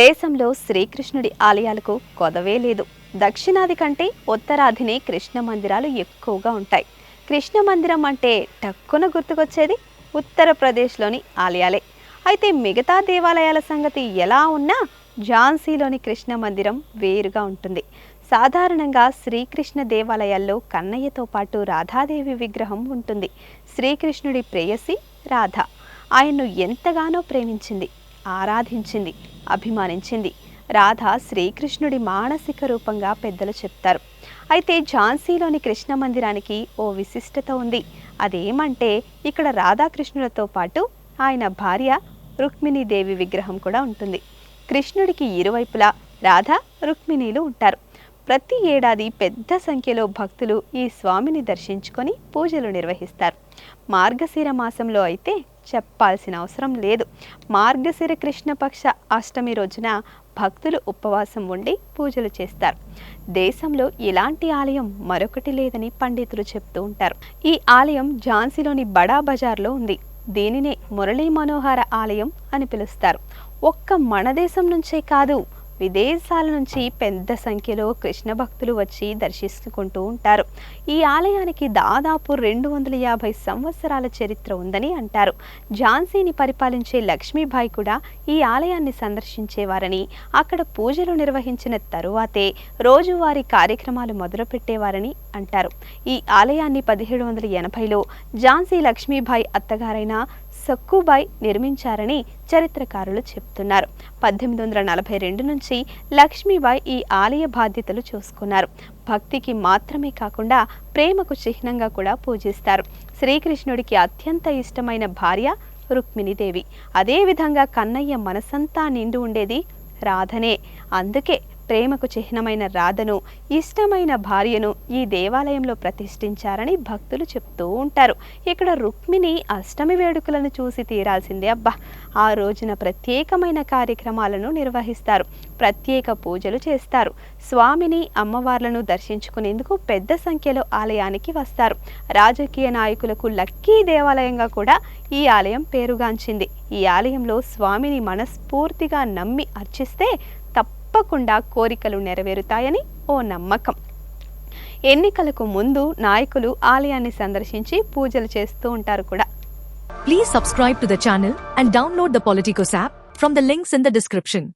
దేశంలో శ్రీకృష్ణుడి ఆలయాలకు కొదవే లేదు. దక్షిణాది కంటే ఉత్తరాదినే కృష్ణ మందిరాలు ఎక్కువగా ఉంటాయి. కృష్ణ మందిరం అంటే టక్కున గుర్తుకొచ్చేది ఉత్తరప్రదేశ్లోని ఆలయాలే. అయితే మిగతా దేవాలయాల సంగతి ఎలా ఉన్నా ఝాన్సీలోని కృష్ణ మందిరం వేరుగా ఉంటుంది. సాధారణంగా శ్రీకృష్ణ దేవాలయాల్లో కన్నయ్యతో పాటు రాధాదేవి విగ్రహం ఉంటుంది. శ్రీకృష్ణుడి ప్రేయసి రాధ. ఆయన్ను ఎంతగానో ప్రేమించింది. ఆరాధించింది అభిమానించింది. రాధ శ్రీకృష్ణుడి మానసిక రూపంగా పెద్దలు చెప్తారు. అయితే ఝాన్సీలోని కృష్ణ మందిరానికి ఓ విశిష్టత ఉంది. అదేమంటే ఇక్కడ రాధాకృష్ణులతో పాటు ఆయన భార్య రుక్మిణీదేవి విగ్రహం కూడా ఉంటుంది. కృష్ణుడికి ఇరువైపులా రాధ రుక్మిణీలు ఉంటారు. ప్రతి ఏడాది పెద్ద సంఖ్యలో భక్తులు ఈ స్వామిని దర్శించుకొని పూజలు నిర్వహిస్తారు. మార్గశీర మాసంలో అయితే చెప్పాల్సిన అవసరం లేదు. మార్గశిర కృష్ణపక్ష అష్టమి రోజున భక్తులు ఉపవాసం ఉండి పూజలు చేస్తారు. దేశంలో ఇలాంటి ఆలయం మరొకటి లేదని పండితులు చెప్తూ ఉంటారు. ఈ ఆలయం ఝాన్సీలోని బడా బజార్లో ఉంది. దీనినే మురళీ మనోహర ఆలయం అని పిలుస్తారు. ఒక్క మన దేశం నుంచే కాదు విదేశాల నుంచి పెద్ద సంఖ్యలో కృష్ణ భక్తులు వచ్చి దర్శించుకుంటూ ఉంటారు. ఈ ఆలయానికి దాదాపు రెండు వందల యాభై సంవత్సరాల చరిత్ర ఉందని అంటారు. ఝాన్సీని పరిపాలించే లక్ష్మీబాయి కూడా ఈ ఆలయాన్ని సందర్శించేవారని అక్కడ పూజలు నిర్వహించిన తరువాతే రోజువారీ కార్యక్రమాలు మొదలుపెట్టేవారని అంటారు. ఈ ఆలయాన్ని పదిహేడు వందల ఎనభైలో ఝాన్సీ లక్ష్మీబాయి అత్తగారైన సక్కుబాయ్ నిర్మించారని చరిత్రకారులు చెప్తున్నారు. పద్దెనిమిది వందల నలభై రెండు నుంచి లక్ష్మీబాయి ఈ ఆలయ బాధ్యతలు చూసుకున్నారు. భక్తికి మాత్రమే కాకుండా ప్రేమకు చిహ్నంగా కూడా పూజిస్తారు. శ్రీకృష్ణుడికి అత్యంత ఇష్టమైన భార్య రుక్మిణీదేవి. అదేవిధంగా కన్నయ్య మనసంతా నిండు ఉండేది రాధనే. అందుకే ప్రేమకు చిహ్నమైన రాధను ఇష్టమైన భార్యను ఈ దేవాలయంలో ప్రతిష్ఠించారని భక్తులు చెప్తూ ఉంటారు. ఇక్కడ రుక్మిణి అష్టమి వేడుకలను చూసి తీరాల్సిందే అబ్బా. ఆ రోజున ప్రత్యేకమైన కార్యక్రమాలను నిర్వహిస్తారు. ప్రత్యేక పూజలు చేస్తారు. స్వామిని అమ్మవార్లను దర్శించుకునేందుకు పెద్ద సంఖ్యలో ఆలయానికి వస్తారు. రాజకీయ నాయకులకు లక్కీ దేవాలయంగా కూడా ఈ ఆలయం పేరుగాంచింది. ఈ ఆలయంలో స్వామిని మనస్ఫూర్తిగా నమ్మి అర్చిస్తే తప్పకుండా కోరికలు నెరవేరుతాయని ఓ నమ్మకం. ఎన్నికలకు ముందు నాయకులు ఆలయాన్ని సందర్శించి పూజలు చేస్తూ ఉంటారు కూడా. Please subscribe to the and download the Politicos app from the links in the description